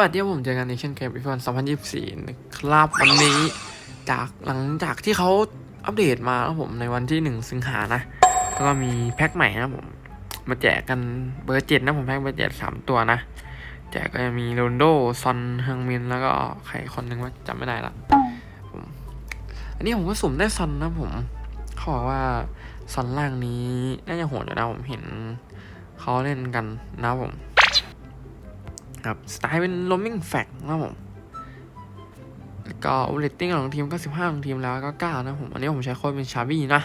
วัสดีครับผมเจอกันในเช่นเกมอีฟอน2024นะครับวันนี้จากหลังจากที่เขาอัปเดตมาแล้วผมในวันที่ 1 สิงหานะ แล้วก็มีแพ็คใหม่นะผม มาแจกกันเบอร์เจ็ดนะผมแพ็คเบอร์เจ็ดสามตัวนะ แจกก็จะมีโรนโดซอนเฮงมินแล้วก็ใครคนหนึ่งว่าจำไม่ได้ละผมอันนี้ผมก็สุ่มได้ซอนนะผมเขาบอกว่าซอนล่างนี้น่าจะโหดอยู่นะผมเห็นเขาเล่นกันนะผม ครับสไตล์เป็น roaming fact นะผมแล้วก็เรตติ้งของทีมก็15ของทีมแล้วก็ 9 นะผม อันนี้ผมใช้โค้ดเป็นชาบี้นะ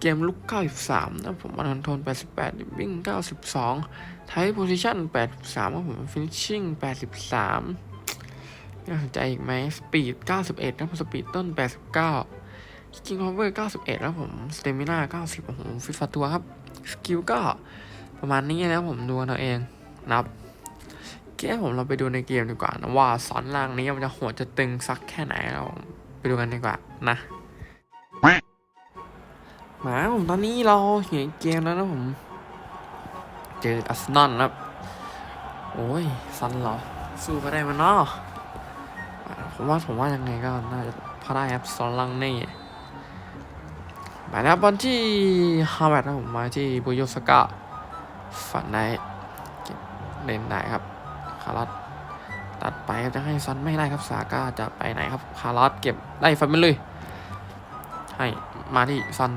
เกมลุก 93 นะผมมันคอนโทรล88ดิวิ่ง 92 ไทป์โพซิชั่น 83ครับผมฟินิชชิ่ง 83น่าสนใจอีกไหมสปีด 91 นะผมสปีดต้น 89คิงพาวเวอร์ 91 แล้วผมสเตมิน่า 90โอ้โหฟิตฟาตัวครับ สกิลก็ประมาณนี้นะผมดูกันเอาเองนะครับ เกมผมเราไปดูในเกมดีกว่านะว่าสอนล่างนี้มันจะโหดจะตึงสักแค่ไหนเราไปดูกันดีกว่านะหมาผมตอนนี้เราอยู่ในเกมแล้วนะผม เจออัสนอนครับโอ้ยซันเหรอ สู้ก็ได้มันเนาะผมว่าผมว่ายังไงก็น่าจะพอได้ครับสอนล่างนี่มาแล้วบอลที่ฮาวเวิร์ดนะผมมาที่บุโยสกะฝันได้เก็บเล่นได้ครับ คาร์ลสตัดไปจะให้ซอนไม่ได้ครับซาก้าจะไปไหนครับคาร์ลสเก็บได้ฟันไปเลย ให้มาที่ซอน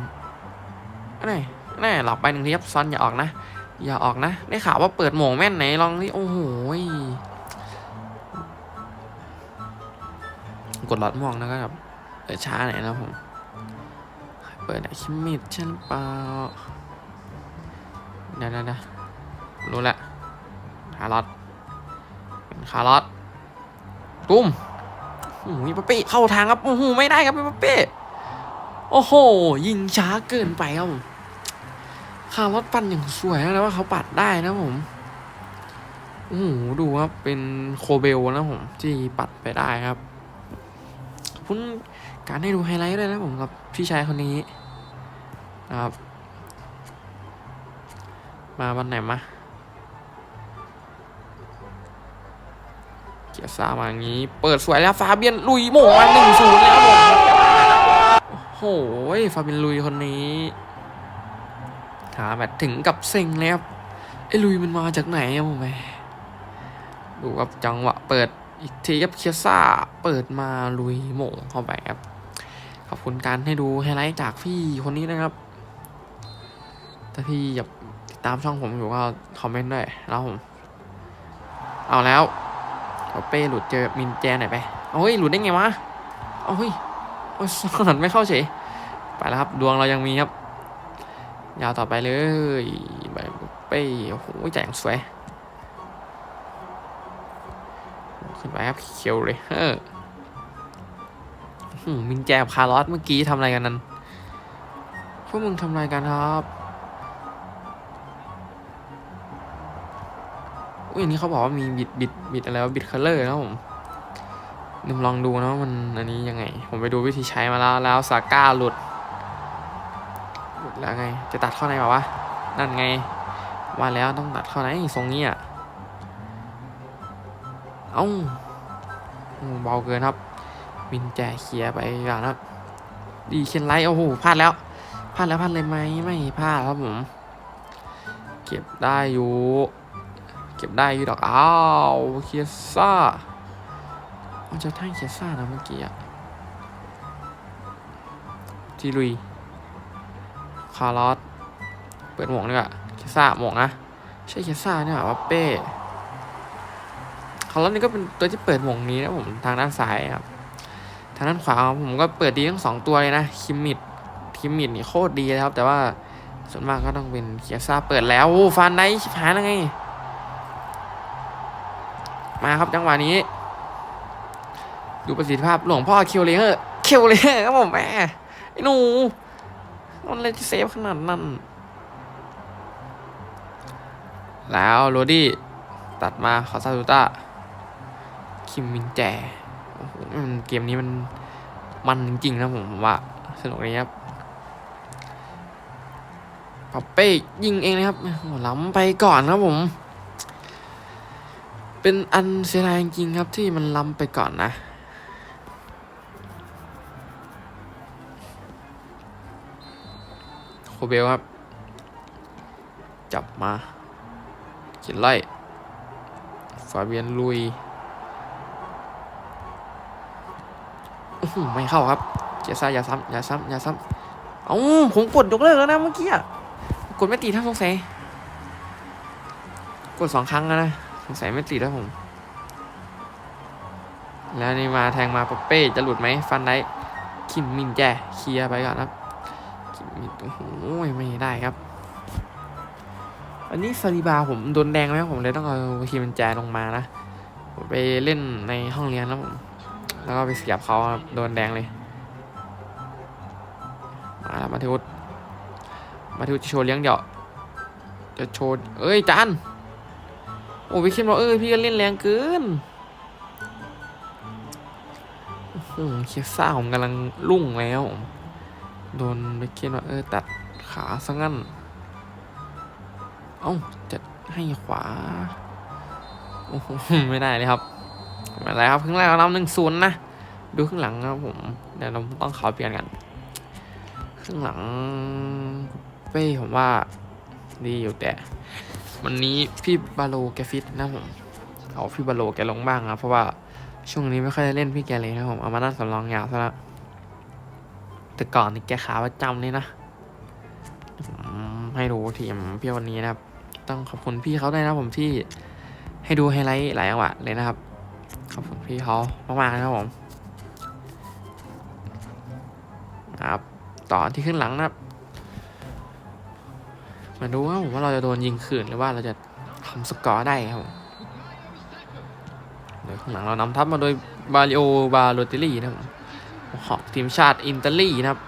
แน่แน่หลับไปหนึ่งทีครับซอนอย่าออกนะ อย่าออกนะ ได้ข่าวว่าเปิดโหมงแม่นไหนลองที่โอ้โหกดหลอดม่วงแล้วก็แบบเปิดช้าหน่อยนะผม เปิดไหนคิมมิดใช่หรือเปล่าเดี๋ยวเดี๋ยวเดี๋ยวรู้ล้วคาร์ลอส คาร์ลอสตุ้มโอ้โหปาเป้เข้าทางครับโอ้โหไม่ได้ครับปาเป้โอ้โห ยิงช้าเกินไปครับผมคาร์ลอสปั่นอย่างสวยนะว่าเขาปัดได้นะผมโอ้โหดูครับเป็นโคเบลนะผมที่ปัดไปได้ครับขอบคุณการให้ดูไฮไลท์ด้วยนะผมกับพี่ชายคนนี้นะครับ มาวันไหนมา เกียร์ซ่ามาอย่างนี้ เปิดสวยแล้วฟาเบียนลุยโมงมาหนึ่งศูนย์แล้วผมโอ้โหฟาเบียนลุยคนนี้หาแบบถึงกับเซ็งเลยครับไอ้ลุยมันมาจากไหนอะผมแม่ดูครับจังหวะเปิดอีกทีครับเคียร์ซ่าเปิดมาลุยโมงเข้าไปครับ ขอบคุณการให้ดูไฮไลท์จากพี่คนนี้นะครับ ถ้าพี่อยากติดตามช่องผมอยู่ก็คอมเมนต์ด้วยแล้วผม เอาแล้ว เอาเป้หลุดเจอมินแจไหนไปเฮ้ยหลุดได้ไงวะเฮ้ยโอ้ยสนันไม่เข้าเฉยไปแล้วครับดวงเรายังมีครับ ยาวต่อไปเลยไปเป้โอ้โหแจงสวยขึ้นไปครับเขียวเลยเออมมินแจกับคาร์ลอสเมื่อกี้ทำอะไรกันนั้นพวกมึงทำอะไรกันครับ อุ้ยอันนี้เขาบอกว่ามีบิดบิดบิดอะไรว่าบิดคัลเลอร์นะผมนึมลองดูนะมันอันนี้ยังไง ผมไปดูวิธีใช้มาแล้วแล้วซาก้าหลุดหลุดแล้วไง จะตัดข้าในแบบว่านั่นไง ว่าแล้วต้องตัดข้าในทรงนี้อะเอ้าโอ้เบาเกินครับ วินแจเคลียไปก่อนครับ ดีเคนไลท์โอ้โหพลาดแล้วพลาดแล้วพลาดเลยไหมไม่พลาดครับผม เก็บได้อยู่ ก็บได้อยู่ดอก อ้าวเคียซ่ามันจะท่าเคียซ่านะเมื่อกี้อะจีลุย คาร์ลอสเปิดหมวกดีกว่าเคียซ่าหมวกนะ ใช่เคียซ่าเนี่ยว่าเป้คาร์ลอสนี่ก็เป็นตัวที่เปิดหมวกนี้นะผมทางด้านซ้ายครับ ทางด้านขวาผมก็เปิดดีทั้งสองตัวเลยนะ คิมมิดคิมมิดนี่โคตรดีเลยครับ แต่ว่าส่วนมากก็ต้องเป็นเคียซ่าเปิดแล้วฟันได้ชิบหายแล้วไง มาครับจังหวะนี้ ดูประสิทธิภาพหลวงพ่อคิวเลเฮอร์คิวเลเฮอร์ครับผมแม่ไอ้หนูมันเลยเซฟขนาดนั้น แล้วโรดี้ตัดมาขอซาตูต้าคิมมินแจโอ้โหมันเกมนี้มันมันจริงๆนะผมว่าสนุกเลยครับปาเป้ยิงเองเลยครับโอ้โหล้ำไปก่อนครับผม เป็นอันเสียดายจริงครับที่มันล้ำไปก่อนนะ โคเบลครับ จับมาเขียนไล่ฟาเบียนลุยไม่เข้าครับเจซ่าอย่าซ้ำอย่าซ้ำอย่าซ้ำเอ้าผมกดยกเลิกแล้วนะเมื่อกี้อะกดไม่ติดท่านสงสัยกดสองครั้งแล้วนะ สงสัยไม่ติดแล้วผม แล้วนี่มาแทงมาปเป้จะหลุดไหมฟันได้คิมมินแจเคลียร์ไปก่อนครับคิมมินโอ้โหไม่ได้ครับอันนี้ซาลิบาผมโดนแดงไหมผมเลยต้องเอาคิมมินแจลงมานะผมไปเล่นในห้องเรียนแล้วผมแล้วก็ไปเสียบเขาครับโดนแดงเลยมาแล้วมาทิวดมาทิวดจะโชว์เลี้ยงเดี่ยวจะโชว์เอ้ยจาน อ้พี่คิมบอกเออพี่ก็เล่นแรงเกินโอ้โหเคียซ่าผมกำลังรุ่งแล้ว โดนไปเคียนว่าเออตัดขาซะงั้น เอ้าจะให้ขวา โอ้โหไม่ได้เลยครับไม่เป็นไรครับครึ่งแรกเรานำหนึ่งศูนย์นะ ดูครึ่งหลังครับผม เดี๋ยวเราต้องขอเปลี่ยนกันครึ่งหลังเป้ผมว่าดีอยู่แต่ วันนี้พี่บาโลแกฟิตนะผมเอาพี่บาโลแกลงบ้างนะเพราะว่าช่วงนี้ไม่ค่อยได้เล่นพี่แกเลยนะผมเอามานั่งสำรองยาวซะแล้วแต่ก่อนนี่แกขาประจำเลยนะให้ดูทีมพี่วันนี้นะครับ ต้องขอบคุณพี่เขาด้วยนะผมที่ให้ดูไฮไลท์หลายจังหวะเลยนะครับ ขอบคุณพี่เขามากๆนะครับผมครับต่อที่ขึ้นหลังนะครับ มาดูว่าผมว่าเราจะโดนยิงคืนหรือว่าเราจะทำสกอร์ได้ครับเดี๋ยวข้างหลังเรานำทัพมาโดยบาริโอบาโลติลีนะครับหอกทีมชาติอินเตาลีนะครับ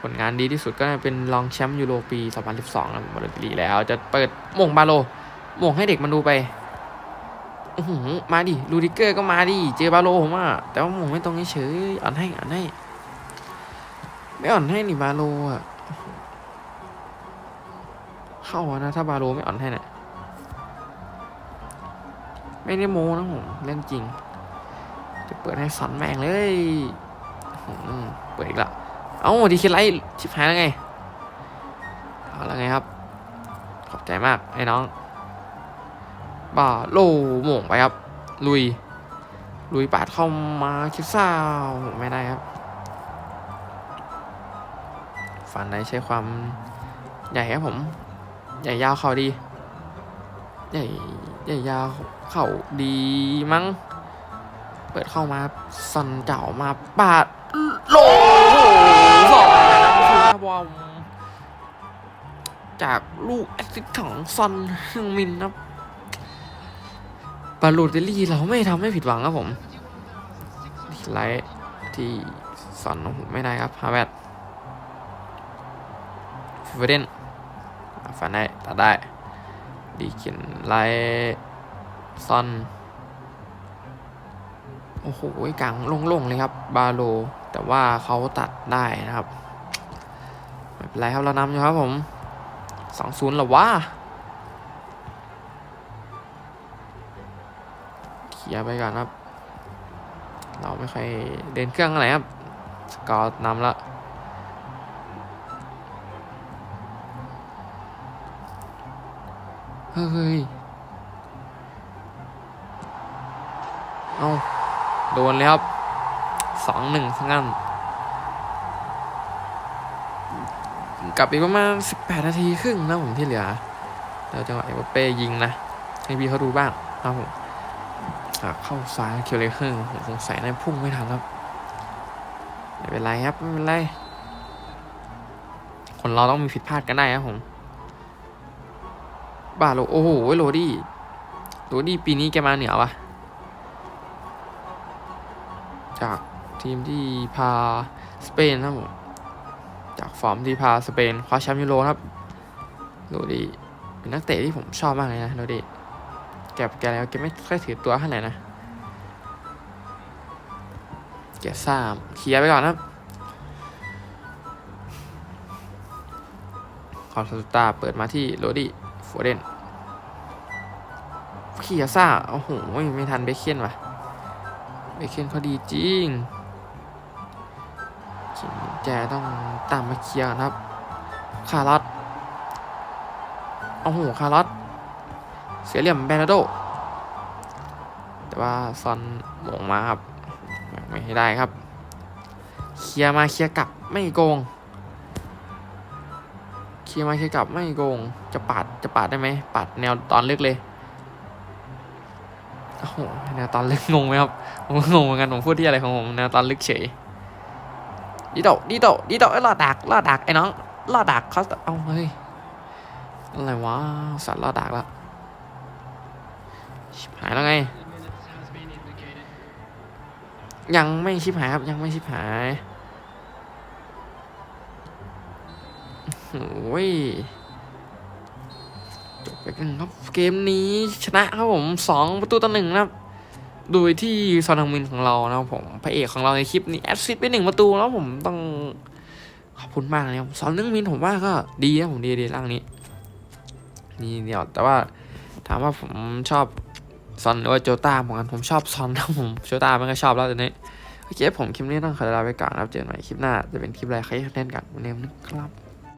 ผลงานดีที่สุดก็จะเป็นรองแชมป์ยูโรปี 2012นะบาโลติลีแล้วจะเปิดม่งบาโลม่งให้เด็กมันดูไปมาดิลูดิเกอร์ก็มาดิเจอบาโลผมอะแต่ว่าหม่งไม่ตรงเฉยอ่อนให้อ่อนให้ ไม่อ่อนให้นี่บาโลอะ เข้าอะนะ ถ้าบาโลไม่อ่อนให้เนี่ยไม่ได้โมนะผมเล่นจริง จะเปิดให้สันแม่งเลยเปิดอีกละเอ้าดีคิดไรชิบหายแล้วไงเอาแล้วไงครับ ขอบใจมากไอ้น้องบาโลหม่งไปครับ ลุย ลุยปาดเข้ามาคิดซ่าไม่ได้ครับฟันได้ใช้ความใหญ่ครับผม ใหญ่ยาวเข่าดี ใหญ่ใหญ่ยาวเข่าดีมั้ง เปิดเข้ามาสันเจ้ามาปาดโลสองครับอมจากลูกแอสซิสของซอนฮึงมินครับบาลูเดลี่เราไม่ทำให้ผิดหวังครับผมไลท์ที่ซอนผมไม่ได้ครับฮาแวดฟิเดน ฟันได้ตัดได้ ดีเขียนไลซอน โอ้โหกลางโล่งๆเลยครับ บาโล แต่ว่าเขาตัดได้นะครับไม่เป็นไรครับเรานำอยู่ครับผมสองศูนย์หรอวะเคลียร์ไปก่อนครับ เราไม่ค่อยเดินเครื่องอะไรครับ สกอร์นำละ เฮ้ย เอาโดนเลยครับสองหนึ่งทั้งนั้นกลับอีกประมาณสิบแปดนาทีครึ่งนะผมที่เหลือเดี๋ยวจังหวะเอเป้ยิงนะ ให้พี่เขาดูบ้างครับผมเข้าซ้ายเคียวเลยครึ่งผมสงสัยในพุ่งไม่ทันครับไม่เป็นไรครับ ไม่เป็นไร คนเราต้องมีผิดพลาดกันได้ครับผม บาโลโอ้โหโรดี้โรดี้ปีนี้แกมาเหนือวะจากทีมที่พาสเปนครับผมจากฟอร์มที่พาสเปนคว้าแชมป์ยูโรครับโรดี้เป็นนักเตะที่ผมชอบมากเลยนะโรดี้แกแกแล้วแกไม่ค่อยถือตัวเท่าไหร่นะแกสามเคลียร์ไปก่อนนะครับคอนสตาเปิดมาที่โรดี้ โฟเดนเคียซ่าโอ้โหไม่ทันเบคเคนว่ะเบคเคนเขาดีจริงแจต้องตามมาเคลียร์นะครับ คาร์ลอตโอ้โห คาร์ลอตเสียเหลี่ยมแบรนาโด แต่ว่าซอนหมงมาครับ ไม่ให้ได้ครับ เคลียร์มาเคลียร์กลับไม่โกง ลียร์มาเคลียร์กลับไม่โกง จะปาดจะปาดได้ไหมปาดแนวตอนลึกเลยโอ้โหแนวตอนลึกงงไหมครับผมก็งงเหมือนกันผมพูดที่อะไรของผมแนวตอนลึกเฉยดีโดดีโดดีโดไอ้ยรอดักรอดดักไอ้น้องรอดดักเขาเอาเฮ้ยอะไรวะสัตว์รอดดักล้วชิบหายแล้วไง ยังไม่ชิบหายครับยังไม่ชิบหาย ยจบไปกันครับเกมนี้ชนะครับผมสองประตูต่อหนึ่งนะครับ โดยที่ซอนฮังมินของเรานะครับผมพระเอกของเราในคลิปนี้แอดซิดไปหนึ่งประตูแล้วผมต้องขอบคุณมากเลยครับซอนนึงมินผมว่าก็ดีนะผมดีดีร่างนี้ นี่เดียวแต่ว่าถามว่าผมชอบซอนหรือว่าโจต้าเหมือนกันผมชอบซอนนะผมโจต้ามันก็ชอบแล้วตอนนี้โอเคผมคลิปนี้ต้องขอลาไปก่อนนะครับเจอกันใหม่คลิปหน้าจะเป็นคลิปอะไรใครเล่นกันวันนี้นะครับ